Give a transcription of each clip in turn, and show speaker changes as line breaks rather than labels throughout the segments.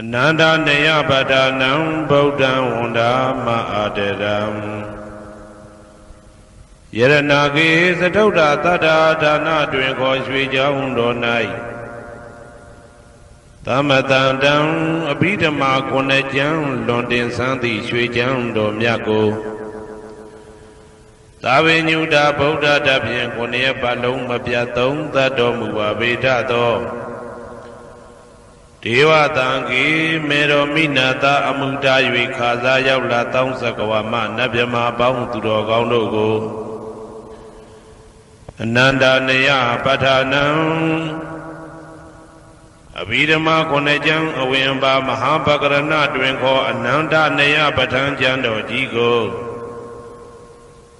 အနန္တနေယပဒနံဗုဒ္ဓံဝန္ဒာမအာတရံယရနာကေသတုဒ္ဓတတ္တာဒါနတွင်ခေါ်ရွှေကြောင်းတော်၌သမတံတံအဘိဓမ္မာခုနှစ်ကျမ်းလွန်တင်ဆန်းသည့်ရွှေကျမ်းတော်မြတ်ကိုသာဝေညုတာဗုဒ္ဓတဖြင့်ခုနှစ်ရက်ပတ်လုံးမပြတ်သုံးသတ်တော်မူပါဗေဒသော ဒေဝတံကေမေတော်မိနာတာအမှုတာ၍ခါစားရောက်လာတောင်းစကဝမနတ်မြမပေါင်းသူတော်ကောင်းတို့ကိုအနန္တနေယပဋ္ဌာနံအဘိဓမ္မာခုနှစ်ကျမ်းအဝင်ပါမဟာပကရဏတွင်ခေါ်အနန္တနေယပဋ္ဌာန်းကျမ်းတော်ကြီးကို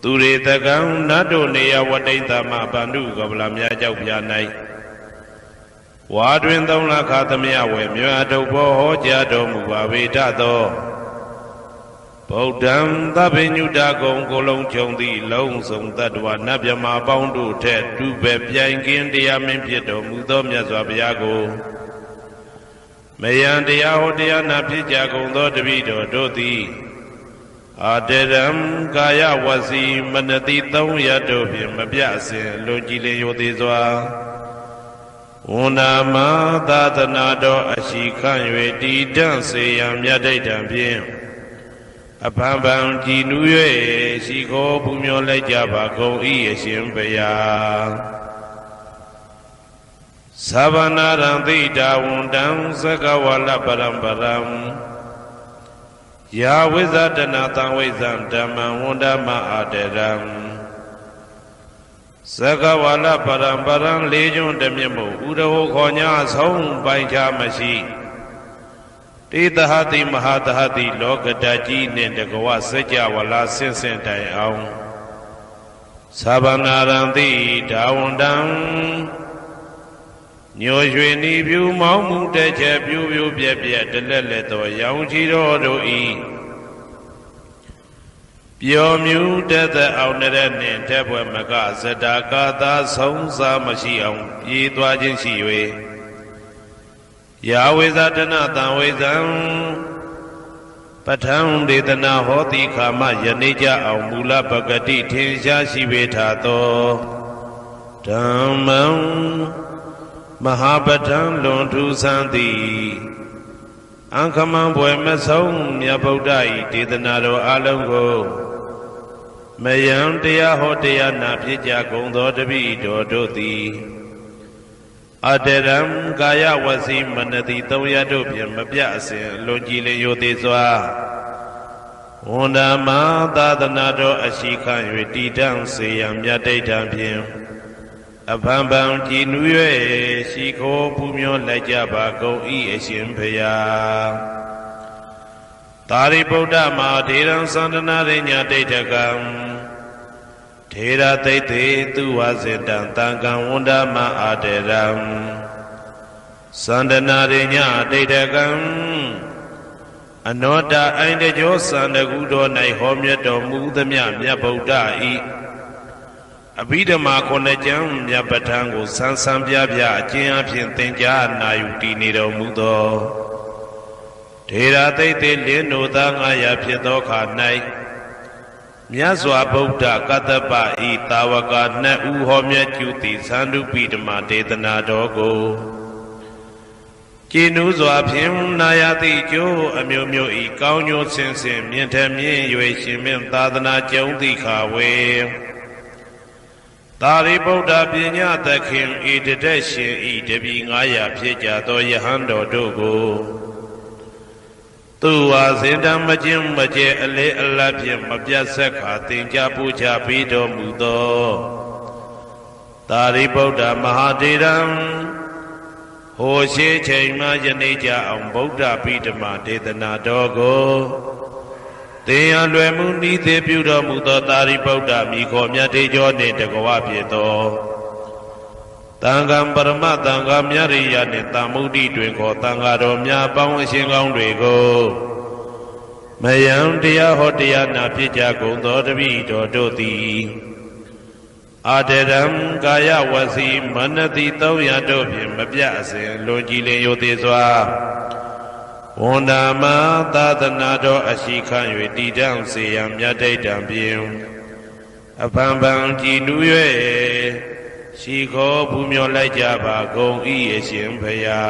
သူရေတကံနတ်တို့နေယဝတိတမဗန္ဓုကပလမြတ်ကြောက်ပြ၌ ဝါတွင်သုံးလခါသမယဝေမြတ်တုဘောဟောကြားတော်မူပါဝေဒသောဗုဒ္ဓံသဗ္ဗညုတကုံကိုလုံးခြုံသည့်လုံးစုံတ attva နတ်မြမာပေါင်းတို့ထက်တူပဲပြိုင်ကင်းတရားမင်းဖြစ်တော်မူသောမြတ်စွာဘုရားကိုမယံတရားဟောတရားနာဖြစ်ကြကုန်သောတပည့်တော်တို့သည်အာတရံကာယဝစီမနတိသုံးရတို့ဖြင့်မပြအစဉ်လွန်ကြည်လင်ရိုသေးစွာ ဝန္နာမသာသနာတော်အရှိခန့်၍တည်တံ့စေရန်မြတ်ဒိဋ္ဌံဖြင့်အဖန်ဖန်ကြည်နူး၍ရှိခိုးပူမျောလိုက်ကြပါကုန်၏အရှင်ဘုရားသဗ္ဗနာရံသိတာဝန္တံသကဝလပရံပရံယာဝိဇဒနာတံဝိဇံဓမ္မံဝန္ဒမအာတရံ သကဝလပရံပရံလေးကျွန်းတမြတ်မို့ဥရဟောခေါ်ညာဆုံးပိုင်ချမရှိတေတဟတိမဟာတဟတိလောကတကြီးနှင့်တကဝစัจ java လာဆင့်ဆင့်တိုင်အောင်သဗ္ဗနာရံတိဒါဝန္တံညိုရွှေနီပြူမောင်းမှုတဲ့ချက်ပြူပြူပြက်ပြက်တလက်လက်သောရောင်ချီတော်တို့ဤ ပျော်မြူတဲ့တဲ့အောင်တဲ့နှင့်တဲ့ဘွယ်မကဇတာကာသာဆုံးစားမရှိအောင်ပြေးသွားခြင်းရှိ၍ယာဝေဇတနာတံဝေဇံပဋ္ဌံဒေသနာဟောတိခာမယနေ့ကြအောင်မူလပဂတိထင်ရှားရှိပေထာသောဓမ္မံမဟာပဋ္ဌံလွန်ထူးဆန်းသည်အံခမံဘွယ်မဆုံးမြတ်ဗုဒ္ဓ၏ဒေသနာတော်အလုံးကို မယံတရားဟောတရားနာဖြစ်ကြကုန်သောတပိတော်တို့သည်အတရံကာယဝစီမနတိသုံးရတို့ဖြင့်မပြအစဉ်လွန်ကြည်လင်ရိုသေးစွာဝန္ဒမသာသနာတော်အရှိခံ၍တည်တံ့စေရန်မြတ်ဒိဋ္ဌံဖြင့်အဖန်ဖန်ကြည်နူး၍ရှိခိုးပူမျောလိုက်ကြပါကုန်၏အရှင်ဖျား သာရိပုတ္တမဟာဒေရံသန္တနာရိညာဒိဋ္ဌကံထေရသိတ်တေသူဝါစေတံတံကံဝန္ဒမအာတေရံသန္တနာရိညာဒိဋ္ဌကံအနောတအိုင်တကြောသန္တကုတော်၌ဟောမြတ်တော်မူသမျှမြတ်ဗုဒ္ဓဤအဘိဓမ္မာခုနှစ်ကျမ်းမြတ်ပဋ္ဌာန်းကိုဆန်းဆန်းပြပြအကျဉ်းအဖြစ်သင်ကြားနာယူတည်နေတော်မူသော ထေရသိတ်တေလင်းတို့သား900ဖြစ်သောခါ၌မြတ်စွာဘုရားကတ္တပဤတာဝကနှစ်ဦးဟောမြတ်ကျူသည်သန္ဓုပိဓမ္မာဒေသနာတော်ကိုကျင်းနူးစွာဖြင့်နာယတိကျိုးအမျိုးမျိုးဤကောင်းကျိုးဆင်းဆင်းမြင့်ထမြင့်၍ရှင်မြင့်သာသနာကျုံတိခါဝေသာရိပုတ္တပညာသခင်ဤတတက်ရှင်ဤတပီ900ဖြစ်ကြသောယဟန်တော်တို့ကို သူဝါစင်တံမကျင်းမကျဲအလေအလတ်ဖြင့်မပြတ်ဆက်ခါသင်ကြားပူချပြီးတော်မူသောသာရိပုတ္တမဟာတေရံဟိုရှိချိန်မှယနေ့ကြအောင်ဗုဒ္ဓပိဓမ္မာဒေသနာတော်ကိုသင်ရလွယ်မှုဤသေးပြုတော်မူသောသာရိပုတ္တမိခေါ်မြတ်တေကျော်နှင့်တကဝဖြစ်သော တန်ခါပရမတန်ခါမြရိယနှင့်တာမုဒ္ဒိတွင်ခေါ်တန်ခါတော်များပေါင်းအရှင်ကောင်းတွေကိုမယံတရားဟောတရားနာဖြစ်ကြကုန်သောတပိတော်တို့သည်အာတရံကာယဝစီမနတိ300တို့ဖြင့်မပြအစဉ်လွန်ကြည်လင်ရိုသေးစွာဝဝန္ဒာမသာသနာတော်အရှိခံ၍တည်တံ့စေရန်မြတ်တိတ်တံပြင်အဖန်ဖန်ကြည်နူး၍ ရှိခေါ်ဘူးမြော်လိုက်ကြပါကုန်ဤအရှင်ဖရာ